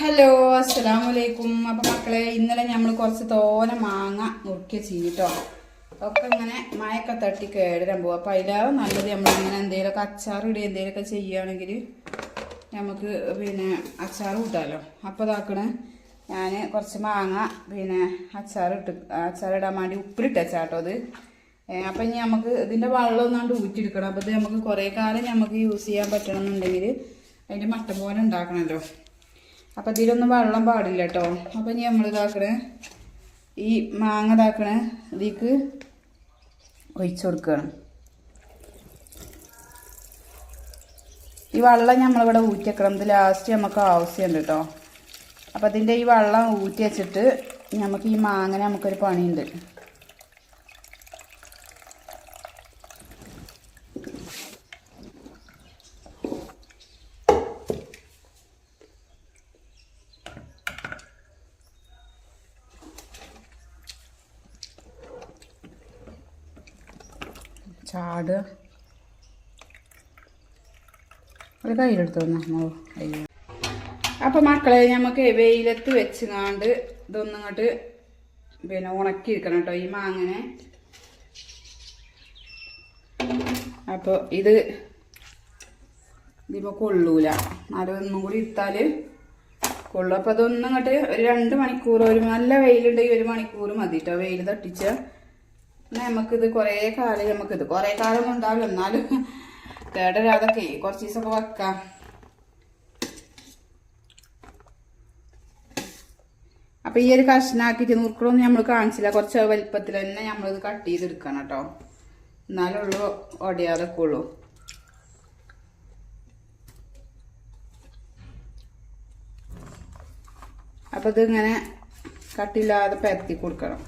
Hello അസ്സലാമു അലൈക്കും അപ്പം മക്കളെ ഇന്നലെ നമ്മൾ കുറച്ച് തോന മാങ്ങ നുറുക്കി ചീട്ടോ ഒക്കെ ഇങ്ങനെ മഴയൊക്കെ തട്ടി കേടരാൻ പോകും അപ്പം അതിലാവും നല്ലത് നമ്മളിങ്ങനെ എന്തെങ്കിലുമൊക്കെ അച്ചാർ ഇടുക എന്തെങ്കിലുമൊക്കെ ചെയ്യുകയാണെങ്കിൽ നമുക്ക് പിന്നെ അച്ചാർ കൂട്ടാമല്ലോ അപ്പോൾ ഇതാക്കണേ ഞാൻ കുറച്ച് മാങ്ങ പിന്നെ അച്ചാർ ഇട്ട് അച്ചാർ ഇടാൻ വേണ്ടി ഉപ്പിലിട്ട് അച്ചാട്ടോ അത്. അപ്പം ഇനി നമുക്ക് ഇതിന്റെ വെള്ളം ഒന്നാണ്ട് ഊറ്റിയെടുക്കണം. അപ്പോൾ ഇത് നമുക്ക് കുറേ കാലം നമുക്ക് യൂസ് ചെയ്യാൻ പറ്റണമെന്നുണ്ടെങ്കിൽ അതിന്റെ മട്ട പോലെ ഉണ്ടാക്കണമല്ലോ അപ്പം ഇതിലൊന്നും വെള്ളം പാടില്ല കേട്ടോ അപ്പം ഇനി നമ്മൾ ഇതാക്കണേ. ഈ മാങ്ങ ഇതാക്കണേ. ഇതിക്ക് ഒഴിച്ചു കൊടുക്കണം. ഈ വെള്ളം നമ്മളിവിടെ ഊറ്റി വെക്കണം. ഇത് ലാസ്റ്റ് നമുക്ക് ആവശ്യമുണ്ട് കേട്ടോ അപ്പം അതിന്റെ ഈ വെള്ളം ഊറ്റി വെച്ചിട്ട് നമുക്ക് ഈ മാങ്ങനെ നമുക്കൊരു പണിയുണ്ട്. ചാട്. ഒരു കയ്യിലെടുത്ത് വന്നു? അയ്യോ. അപ്പം മക്കളെ നമുക്ക് വെയിലത്ത് വെച്ചുങ്ങാണ്ട് ഇതൊന്നും ഇങ്ങോട്ട് പിന്നെ ഉണക്കി എടുക്കണം കേട്ടോ ഈ മാങ്ങനെ. അപ്പോൾ ഇത് ഇതിപ്പോൾ കൊള്ളൂല. അതൊന്നും കൂടി ഇട്ടാൽ കൊള്ളു. അപ്പോൾ അതൊന്നും ഇങ്ങോട്ട് ഒരു രണ്ട് മണിക്കൂർ ഒരു നല്ല വെയിലുണ്ടെങ്കിൽ ഒരു മണിക്കൂർ മതി കേട്ടോ വെയിൽ തട്ടിച്ച. എന്നാൽ നമുക്കിത് കുറേ കാലം നമുക്കിത് കുറേ കാലം ഉണ്ടാവില്ല എന്നാലും കേടരാതൊക്കെ കുറച്ച് ദിവസമൊക്കെ വെക്കാം. അപ്പൊ ഈ ഒരു കഷ്ണാക്കിയിട്ട് നുറുക്കണമൊന്നും നമ്മൾ കാണിച്ചില്ല. കുറച്ച് വലിപ്പത്തിൽ തന്നെ നമ്മളിത് കട്ട് ചെയ്തെടുക്കണം കേട്ടോ. എന്നാലുള്ളൂ ഒടിയാതൊക്കെ ഉള്ളൂ. അപ്പൊ ഇത് ഇങ്ങനെ കട്ടില്ലാതെ പരത്തി കൊടുക്കണം.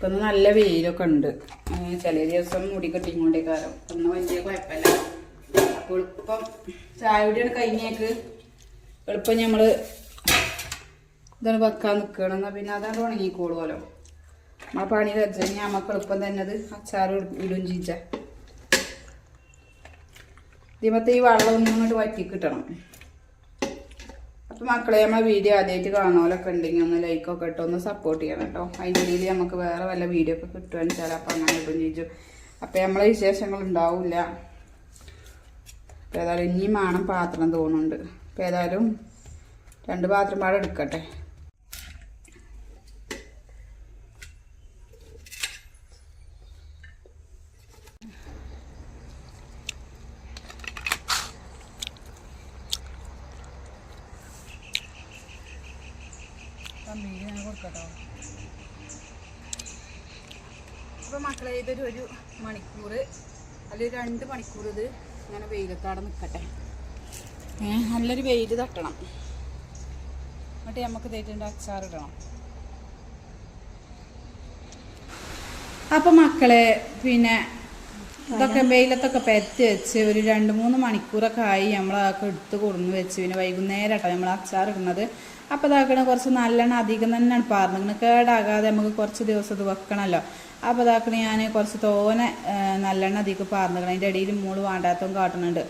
ഇപ്പൊ നല്ല വെയിലൊക്കെ ഉണ്ട്. ചില ദിവസം മുടി കെട്ടിങ്ങോണ്ടേ കാലം ഒന്നും വലിയ കുഴപ്പമില്ല അപ്പോൾ എളുപ്പം ചായ കഴിഞ്ഞേക്ക് എളുപ്പം ഞമ്മൾ ഇതാണ് വെക്കാൻ നിൽക്കണം പിന്നെ അതാണ് ഉണങ്ങിക്കോളുമല്ലോ നമ്മളെ പണി വെച്ച് കഴിഞ്ഞാൽ നമുക്ക് എളുപ്പം തന്നെ അത് അച്ചാർ ഇടും ചീച്ച ഇതിമത്തെ ഈ വെള്ളം ഒന്നും ഇങ്ങോട്ട് വറ്റി കിട്ടണം മക്കളെ നമ്മളെ വീഡിയോ ആദ്യമായിട്ട് കാണുമല്ലൊക്കെ ഉണ്ടെങ്കിൽ ഒന്ന് ലൈക്കൊക്കെ ഇട്ടോ ഒന്ന് സപ്പോർട്ട് ചെയ്യണം കേട്ടോ. അതിന്റെ ഇടയിൽ നമുക്ക് വേറെ വല്ല വീഡിയോ ഒക്കെ കിട്ടുകയെന്ന് വെച്ചാൽ അപ്പം അങ്ങനെ ഇപ്പം ചോദിച്ചു അപ്പം നമ്മളെ വിശേഷങ്ങൾ ഉണ്ടാവില്ല ഏതായാലും ഇനിയും വേണം പാത്രം തോന്നുന്നുണ്ട്. അപ്പം ഏതായാലും രണ്ട് പാത്രം പാടെ എടുക്കട്ടെ. കൊടുക്കട്ടോ അപ്പോൾ മക്കളെ ഇതൊരു ഒരു മണിക്കൂർ അല്ലെങ്കിൽ രണ്ട് മണിക്കൂർ ഇത് ഇങ്ങനെ വെയിലത്താടെ നിൽക്കട്ടെ നല്ലൊരു വെയിൽ തട്ടണം. എന്നിട്ട് നമുക്ക് തേറ്റിന്റെ അച്ചാറിടണം അപ്പം മക്കളെ പിന്നെ ഇതൊക്കെ വെയിലത്തൊക്കെ പരത്തി വെച്ച് ഒരു രണ്ട് മൂന്ന് മണിക്കൂറൊക്കെ ആയി നമ്മളതൊക്കെ എടുത്ത് കൊടുന്ന് വെച്ച് പിന്നെ വൈകുന്നേരം കേട്ടോ നമ്മൾ അച്ചാർ ഇടുന്നത്. അപ്പോൾ ഇതാക്കണ കുറച്ച് നല്ലെണ്ണ അധികം തന്നെയാണ് പാർന്നിങ്ങനെ കേടാകാതെ നമുക്ക് കുറച്ച് ദിവസം ഇത് വെക്കണമല്ലോ അപ്പോൾ ഇതാക്കണ ഞാൻ കുറച്ച് തോനെ നല്ലെണ്ണ അധികം പാർന്നിക്കണം അതിന്റെ ഇടയിൽ മൂൾ വേണ്ടാത്തതും കാട്ടുന്നുണ്ട്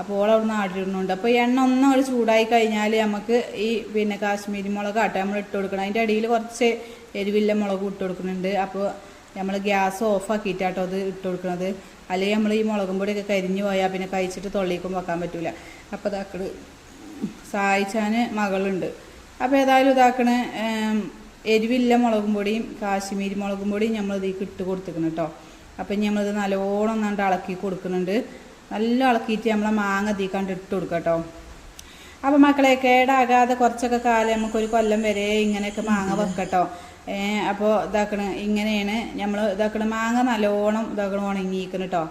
അപ്പോൾ ഓൾ അവിടെ നിന്ന് ആടിയിടുന്നുണ്ട് അപ്പോൾ എണ്ണ ഒന്നും അവിടെ ചൂടായി കഴിഞ്ഞാൽ നമുക്ക് ഈ പിന്നെ കാശ്മീരി മുളക് ആട്ടെ നമ്മൾ ഇട്ട് കൊടുക്കണം അതിന്റെ ഇടയിൽ കുറച്ച് എരിവില്ല മുളക് ഇട്ട് കൊടുക്കുന്നുണ്ട്. അപ്പോൾ നമ്മൾ ഗ്യാസ് ഓഫ് ആക്കിയിട്ടാട്ടോ അത് ഇട്ട് കൊടുക്കുന്നത് അല്ലെങ്കിൽ നമ്മൾ ഈ മുളകും പൊടിയൊക്കെ കരിഞ്ഞു പോയാൽ പിന്നെ കഴിച്ചിട്ട് തൊള്ളിക്കും വെക്കാൻ പറ്റില്ല അപ്പോൾ ഇതാക്കട് സഹായിച്ചാൻ മകളുണ്ട്. അപ്പോൾ ഏതായാലും ഇതാക്കണ എരിവില്ല മുളകും പൊടിയും കാശ്മീരി മുളകും പൊടിയും ഇതിലേക്ക് ഇട്ട് കൊടുത്തിക്കണം കേട്ടോ അപ്പം നമ്മളിത് നല്ലോണം ഒന്നാണ്ട് ഇളക്കി കൊടുക്കുന്നുണ്ട്. നല്ല ഇളക്കിയിട്ട് നമ്മളെ മാങ്ങ തീക്കാണ്ട് ഇട്ട് കൊടുക്കാം കേട്ടോ അപ്പം മക്കളെ കേടാകാതെ കുറച്ചൊക്കെ കാലം നമുക്കൊരു കൊല്ലം വരെ ഇങ്ങനെയൊക്കെ മാങ്ങ വെക്കട്ടോ അപ്പോൾ ഇതാക്കണ ഇങ്ങനെയാണ് നമ്മൾ ഇതാക്കണ മാങ്ങ നല്ലോണം ഇതാക്കണ ഉണങ്ങിയിരിക്കണം കേട്ടോ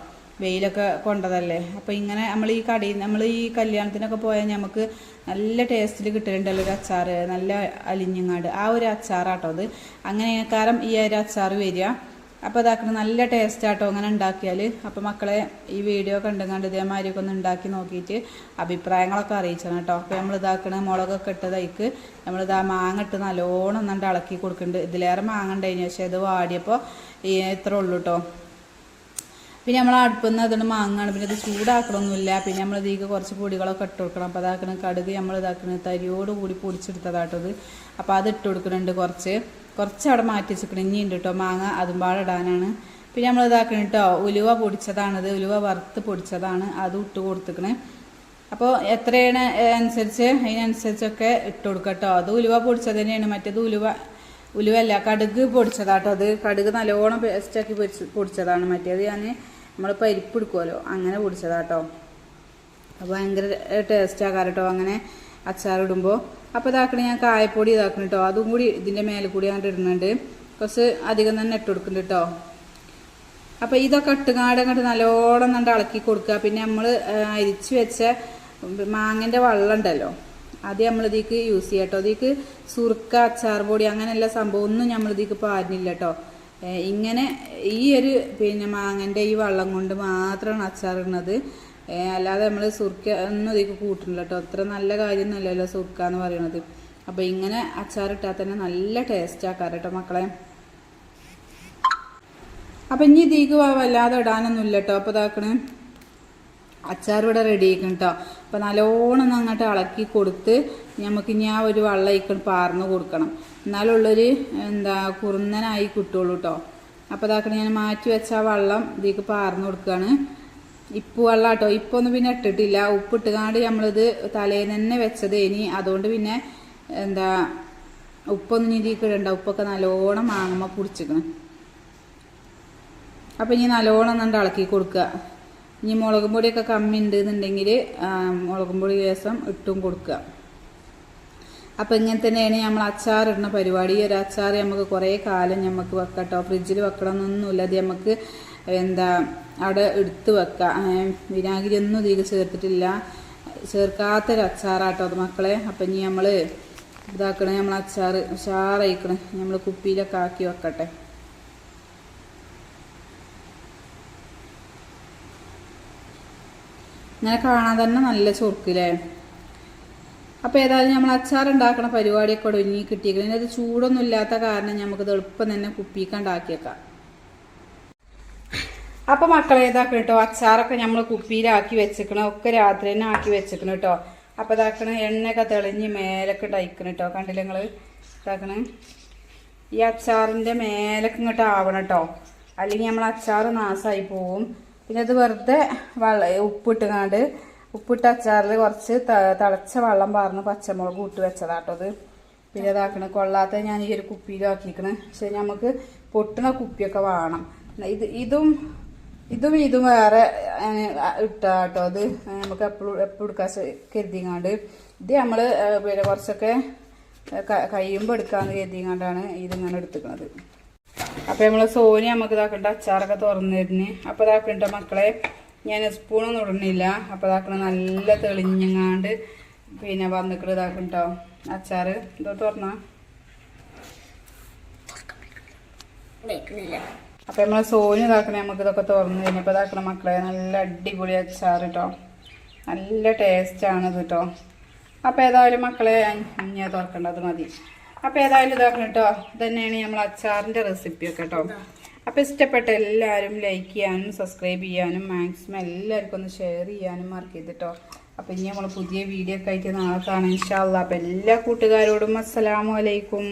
വെയിലൊക്കെ കൊണ്ടതല്ലേ? അപ്പോൾ ഇങ്ങനെ നമ്മൾ ഈ കടയിൽ നമ്മൾ ഈ കല്യാണത്തിനൊക്കെ പോയാൽ നമുക്ക് നല്ല ടേസ്റ്റിൽ കിട്ടലുണ്ടല്ലോ ഒരു അച്ചാർ നല്ല അലിഞ്ഞങ്ങാട്. ആ ഒരു അച്ചാറാട്ടോ അത്. അങ്ങനെ കാരണം ഈ ഒരു അച്ചാർ വരിക. അപ്പോൾ അതാക്കണം നല്ല ടേസ്റ്റ് ആട്ടോ അങ്ങനെ ഉണ്ടാക്കിയാൽ അപ്പോൾ മക്കളെ ഈ വീഡിയോ കണ്ടുകൊണ്ട് ഇതേമാതിരിയൊക്കെ ഒന്ന് ഉണ്ടാക്കി നോക്കിയിട്ട് അഭിപ്രായങ്ങളൊക്കെ അറിയിച്ചാണ് കേട്ടോ. അപ്പോൾ നമ്മൾ ഇതാക്കണ മുളകൊക്കെ ഇട്ടതൈക്ക് നമ്മളിതാ മാങ്ങ ഇട്ട് നല്ലോണം ഒന്നുണ്ട് ഇളക്കി കൊടുക്കുന്നുണ്ട് ഇതിലേറെ മാങ്ങ ഉണ്ടായിരുന്നു പക്ഷേ ഇത് വാടിയപ്പോൾ ഇത്ര ഉള്ളൂ കേട്ടോ പിന്നെ നമ്മൾ അടുപ്പിൽ നിന്ന് അതുകൊണ്ട് മാങ്ങാണ്. പിന്നെ അത് ചൂടാക്കണമൊന്നുമില്ല പിന്നെ നമ്മൾ ഇതിലേക്ക് കുറച്ച് പൊടികളൊക്കെ ഇട്ട് കൊടുക്കണം. അപ്പോൾ അതാക്കണ കടുക് നമ്മൾ ഇതാക്കണ തരിയോട് കൂടി പൊടിച്ചെടുത്തതാട്ടോ ഇത്. അപ്പോൾ അത് ഇട്ട് കൊടുക്കുന്നുണ്ട് കുറച്ച്. കുറച്ച് അവിടെ മാറ്റി വെച്ചിരിക്കണം ഇനി ഉണ്ട് കേട്ടോ മാങ്ങ അതും പാടിടാനാണ് പിന്നെ നമ്മൾ ഇതാക്കണം കേട്ടോ ഉലുവ പൊടിച്ചതാണിത്. ഉലുവ വറുത്ത് പൊടിച്ചതാണ്. അത് ഇട്ട് കൊടുത്തിക്കണേ. അപ്പോൾ എത്രയാണ് അനുസരിച്ച്? അതിനനുസരിച്ചൊക്കെ ഇട്ട് കൊടുക്കുക കേട്ടോ അത് ഉലുവ പൊടിച്ചത് തന്നെയാണ്. മറ്റേത് ഉലുവ ഉലുവല്ല കടുക് പൊടിച്ചതാട്ടോ അത്. കടുക് നല്ലോണം പേസ്റ്റാക്കി പൊരിച്ച് പൊടിച്ചതാണ്. മറ്റേത് ഞാൻ നമ്മൾ പരിപ്പ് എടുക്കുമല്ലോ അങ്ങനെ പൊടിച്ചതാട്ടോ. അപ്പോൾ ഭയങ്കര ടേസ്റ്റ് ആകാറ് കേട്ടോ അങ്ങനെ അച്ചാറിടുമ്പോൾ അപ്പോൾ ഇതാക്കണ ഞാൻ കായപ്പൊടി ഇതാക്കണം കേട്ടോ അതും കൂടി ഇതിന്റെ മേലെ കൂടി അങ്ങോട്ട് ഇടുന്നുണ്ട്. കുറച്ച് അധികം തന്നെ ഇട്ട് കൊടുക്കുന്നുണ്ട് കേട്ടോ അപ്പോൾ ഇതൊക്കെ ഇട്ടുകാട് അങ്ങോട്ട് നല്ലോണം കണ്ട് ഇളക്കി കൊടുക്കുക. പിന്നെ നമ്മൾ അരിച്ച് വെച്ച മാങ്ങന്റെ വെള്ളം ഉണ്ടല്ലോ. അത് നമ്മൾ ഇതിക്ക് യൂസ് ചെയ്യാം കേട്ടോ ഇതിക്ക് സുർക്ക അച്ചാർ പൊടി അങ്ങനെയുള്ള സംഭവം ഒന്നും നമ്മൾ ഇതിക്ക് പാരുന്നില്ല കേട്ടോ ഇങ്ങനെ ഈ ഒരു പിന്നെ മാങ്ങന്റെ ഈ വെള്ളം കൊണ്ട് മാത്രമാണ് അച്ചാർ ഇടുന്നത്. അല്ലാതെ നമ്മൾ സുർക്ക ഒന്നും ഇതിക്ക് കൂട്ടുന്നില്ല കേട്ടോ അത്ര നല്ല കാര്യമൊന്നുമല്ലല്ലോ സുർക്ക എന്ന് പറയുന്നത് അപ്പോൾ ഇങ്ങനെ അച്ചാർ ഇട്ടാൽ തന്നെ നല്ല ടേസ്റ്റ് ആക്കാറ് കേട്ടോ മക്കളെ. അപ്പം ഇനി ഇതിക്ക് വല്ലാതെ ഇടാനൊന്നുമില്ല കേട്ടോ അപ്പോൾ ഇതാക്കണ്. അച്ചാർ ഇവിടെ റെഡി ആക്കണം കേട്ടോ അപ്പം നല്ലോണം അങ്ങോട്ട് ഇളക്കി കൊടുത്ത് നമുക്ക് ഇനി ആ ഒരു വെള്ളം ഇക്കൺ പാർന്ന് കൊടുക്കണം. എന്നാലുള്ളൊരു എന്താ കുറുന്നനായി കിട്ടുള്ളൂ കേട്ടോ അപ്പോൾ അതാക്കണം ഞാൻ മാറ്റി വെച്ച ആ വെള്ളം ഇതിക്ക് പാർന്ന് കൊടുക്കുകയാണ് ഇപ്പ് വെള്ളം കേട്ടോ ഇപ്പോൾ ഒന്നും പിന്നെ ഇട്ടിട്ടില്ല. ഉപ്പിട്ടുകാണ്ട് നമ്മളിത് തലേന്ന് തന്നെ വെച്ചത്. ഇനി അതുകൊണ്ട് പിന്നെ എന്താ ഉപ്പൊന്നും ഇനി ഇതിക്ക് ഇടണ്ട. ഉപ്പൊക്കെ നല്ലോണം മാങ്ങുമ്പോൾ പിടിച്ചിക്കണം. അപ്പം ഇനി നല്ലോണം കണ്ട് ഇളക്കി കൊടുക്കുക. ഇനി മുളകും പൊടിയൊക്കെ കമ്മി ഉണ്ട് എന്നുണ്ടെങ്കിൽ മുളകും പൊടി രസം ഇട്ടും കൊടുക്കുക അപ്പം ഇങ്ങനെ തന്നെയാണ് നമ്മൾ അച്ചാർ ഇടുന്ന പരിപാടി ഒരു അച്ചാർ നമുക്ക് കുറേ കാലം നമുക്ക് വെക്കട്ടോ. ഫ്രിഡ്ജിൽ വെക്കണമെന്നൊന്നുമില്ല അത് നമുക്ക് എന്താ അവിടെ എടുത്ത് വെക്കാം. വിനാഗിരി ഒന്നും ഇതിൽ ചേർത്തിട്ടില്ല. ചേർക്കാത്തൊരു അച്ചാറാട്ടോ അത് മക്കളെ. അപ്പം ഇനി നമ്മൾ ഇതാക്കണേ നമ്മൾ അച്ചാർ ഉഷാറായിക്കണേ. നമ്മൾ കുപ്പിയിലൊക്കെ ആക്കി വെക്കട്ടെ. ഇങ്ങനെ കാണാൻ തന്നെ നല്ല ചൊറുക്കില്ലേ? അപ്പോൾ ഏതായാലും നമ്മൾ അച്ചാർ ഉണ്ടാക്കണ പരിപാടിയൊക്കെ ഒടുങ്ങി കിട്ടിയിരിക്കണം ഇത് ചൂടൊന്നും ഇല്ലാത്ത കാരണം നമുക്കിത് എളുപ്പം തന്നെ കുപ്പിക്ക് ഉണ്ടാക്കിയേക്കാം അപ്പോൾ മക്കളെ ഇതാക്കണം കേട്ടോ അച്ചാറൊക്കെ നമ്മൾ കുപ്പിയിലാക്കി വെച്ചിക്കണം. ഒക്കെ രാത്രി തന്നെ ആക്കി വെച്ചിക്കണം കേട്ടോ അപ്പോൾ ഇതാക്കണ എണ്ണയൊക്കെ തെളിഞ്ഞ് മേലൊക്കെ ഉണ്ടായിക്കണം കേട്ടോ കണ്ടില്ല നിങ്ങൾ ഇതാക്കണേ. ഈ അച്ചാറിന്റെ മേലൊക്കെ ഇങ്ങോട്ട് ആവണം കേട്ടോ അല്ലെങ്കിൽ നമ്മൾ അച്ചാർ നാശമായി പോവും. പിന്നെ ഇത് വെറുതെ വെള്ള ഉപ്പിട്ടുകാണ്ട് ഉപ്പിട്ട അച്ചാറിൽ കുറച്ച് തിളച്ച വെള്ളം പാർന്ന് പച്ചമുളക് ഇട്ട് വെച്ചതാട്ടോ അത് പിന്നെ ഇതാക്കണ കൊള്ളാത്ത ഞാൻ ഈ ഒരു കുപ്പിയിലാക്കിക്കണ് പക്ഷെ നമുക്ക് പൊട്ടുന്ന കുപ്പിയൊക്കെ വേണം. ഇത് ഇതും ഇതും ഇതും വേറെ ഇട്ടാട്ടോ അത് നമുക്ക് എപ്പോഴും എപ്പോഴും എടുക്കാൻ കരുതിങ്ങാണ്ട്. ഇത് നമ്മൾ പിന്നെ കുറച്ചൊക്കെ കഴിയുമ്പോൾ എടുക്കാമെന്ന് കരുതിങ്ങാണ്ടാണ് ഇതിങ്ങനെ എടുത്തുക്കണത്. അപ്പൊ നമ്മളെ സോനി നമുക്ക് ഇതാക്കണ്ട അച്ചാറൊക്കെ തുറന്നു തരുന്നു. അപ്പൊ ഇതാക്കണ്ട മക്കളെ. ഞാൻ സ്പൂണൊന്നും ഇടണില്ല അപ്പൊ ഇതാക്കണ നല്ല തെളിഞ്ഞങ്ങാണ്ട് പിന്നെ വന്നിട്ട് ഇതാക്കണ്ടോ അച്ചാറ്. എന്തോ തുറന്ന. അപ്പൊ നമ്മളെ സോനി ഇതാക്കണേ നമുക്ക് ഇതൊക്കെ തുറന്നു കഴിഞ്ഞപ്പോ ഇതാക്കണ മക്കളെ നല്ല അടിപൊളി അച്ചാർ കേട്ടോ നല്ല ടേസ്റ്റ് ആണ് ഇത് കേട്ടോ അപ്പൊ ഏതായാലും മക്കളെ ഞാൻ തുറക്കേണ്ടത് മതി. അപ്പൊ ഏതായാലും ഇതാക്കണം കേട്ടോ ഇതന്നെയാണ് നമ്മൾ അച്ചാറിന്റെ റെസിപ്പി ഒക്കെ കേട്ടോ അപ്പൊ ഇഷ്ടപ്പെട്ട എല്ലാവരും ലൈക്ക് ചെയ്യാനും സബ്സ്ക്രൈബ് ചെയ്യാനും മാക്സിമം എല്ലാവർക്കും ഒന്ന് ഷെയർ ചെയ്യാനും മാർക്ക് കേട്ടോ അപ്പൊ ഇനി നമ്മൾ പുതിയ വീഡിയോ ഒക്കെ ആയിട്ട് നാളെ കാണാം. ഇൻഷാല്ല അപ്പൊ എല്ലാ കൂട്ടുകാരോടും അസ്സലാമു അലൈക്കും.